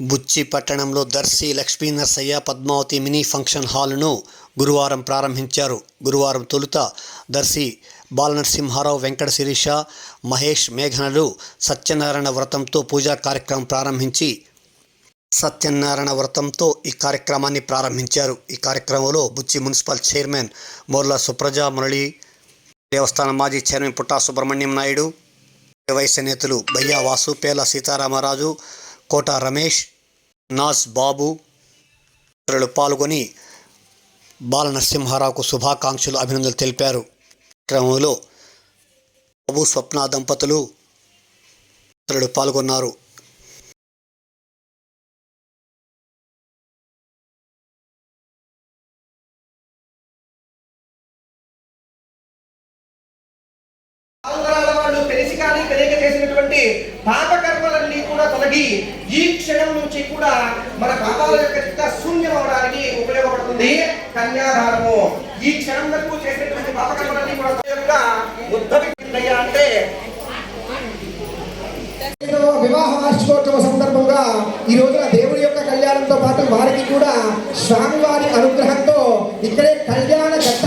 బుచ్చి పట్టణంలో Darshi Lakshmi Narasaiah Padmavathi mini function హాల్ను గురువారం ప్రారంభించారు. గురువారం తొలుత దర్శి బాలనరసింహారావు వెంకట శిరీష మహేష్ మేఘనలు సత్యనారాయణ వ్రతంతో పూజా కార్యక్రమం ప్రారంభించి సత్యనారాయణ వ్రతంతో ఈ కార్యక్రమాన్ని ప్రారంభించారు. ఈ కార్యక్రమంలో బుచ్చి మున్సిపల్ చైర్మన్ మోర్ల సుప్రజ మురళి దేవస్థానం మాజీ చైర్మన్ పుట్టా సుబ్రహ్మణ్యం నాయుడు వయసు నేతలు బయ్యా వాసు పేల సీతారామరాజు కోట రమేష్ నాజ్ బాబు ఇతరులు పాల్గొని బాల నరసింహారావుకు శుభాకాంక్షలు అభినందనలు తెలిపారు. క్రమంలో బాబు స్వప్న దంపతులు ఇతరులు పాల్గొన్నారు. ఆంధ్రాల వాళ్ళు ఈ క్షణం నుంచి కూడా మన పాపాల యొక్క చిత్త శూన్యం అవడానికి ఉపయోగపడుతుంది. కన్యాదానము. ఈ క్షణం వరకు చేసేటువంటి పాపకర్మలన్నీ కూడా తన యొక్క ఉద్భవించిందయ్యా అంటే వివాహ వార్షికోత్సవ సందర్భంగా ఈ రోజున దేవుడి యొక్క కళ్యాణంతో పాటు వారికి కూడా స్వామివారి అనుగ్రహంతో ఇక్కడే కళ్యాణ ఘట్ట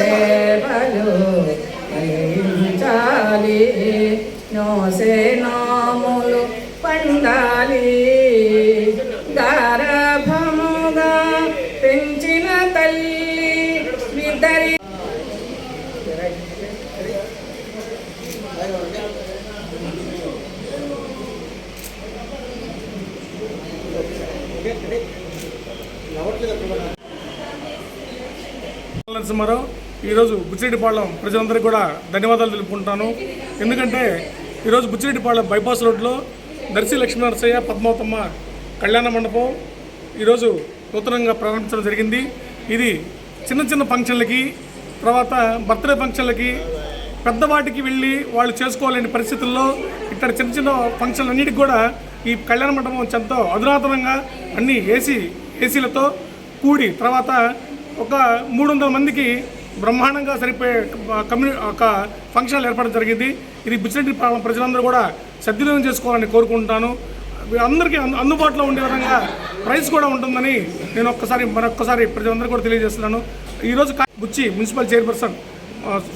సేవలు ఫలించాలి నోసే నోములు పండాలి. గారభముగా పెంచిన తల్లి విదరి నరసింహారావు ఈరోజు బుచ్చిరెడ్డిపాళెం ప్రజలందరికీ కూడా ధన్యవాదాలు తెలుపుకుంటాను. ఎందుకంటే ఈరోజు బుచ్చిరెడ్డిపాళెం బైపాస్ రోడ్లో దర్శి లక్ష్మీనరసయ్య పద్మావతమ్మ కళ్యాణ మండపం ఈరోజు నూతనంగా ప్రారంభించడం జరిగింది. ఇది చిన్న చిన్న ఫంక్షన్లకి తర్వాత బర్త్డే ఫంక్షన్లకి పెద్దవాటికి వెళ్ళి వాళ్ళు చేసుకోలేని పరిస్థితుల్లో ఇక్కడ చిన్న చిన్న ఫంక్షన్లు అన్నిటికి కూడా ఈ కళ్యాణ మండపం ఎంతో అధునాతనంగా అన్ని ఏసీ ఏసీలతో కూడి తర్వాత ఒక మూడు వందల మందికి బ్రహ్మాండంగా సరిపోయే కమ్యూని ఒక ఫంక్షన్లు ఏర్పడడం జరిగింది. ఇది బుచ్చిరెడ్డి పాలన ప్రజలందరూ కూడా సద్వినియోగం చేసుకోవాలని కోరుకుంటాను. అందరికీ అందు- అందుబాటులో ఉండే విధంగా ప్రైస్ కూడా ఉంటుందని నేను ఒక్కసారి మరొక్కసారి ప్రజలందరూ కూడా తెలియజేస్తున్నాను. ఈరోజు బుచ్చి మున్సిపల్ చైర్పర్సన్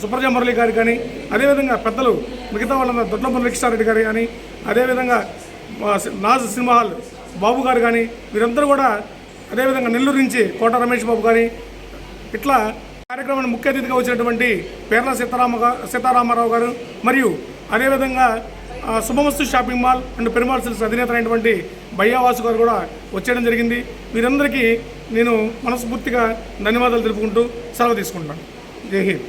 సుప్రజా మురళి గారు కానీ అదేవిధంగా పెద్దలు మిగతా వాళ్ళ దొడ్ల రెడ్డి గారు కానీ అదేవిధంగా నాజ్ సినిమా హాల్ బాబు గారు కానీ వీరందరూ కూడా అదేవిధంగా నెల్లూరు నుంచి కోట రమేష్ బాబు కానీ ఇట్లా కార్యక్రమాన్ని ముఖ్య అతిథిగా వచ్చినటువంటి పేర్ల సీతారామ సీతారామారావు గారు మరియు అదేవిధంగా Subhamasthu shopping mall and Perumal silks అధినేత అయినటువంటి భయ్యావాసు గారు కూడా వచ్చేయడం జరిగింది. వీరందరికీ నేను మనస్ఫూర్తిగా ధన్యవాదాలు తెలుపుకుంటూ సెలవు తీసుకుంటాను జై హింద్.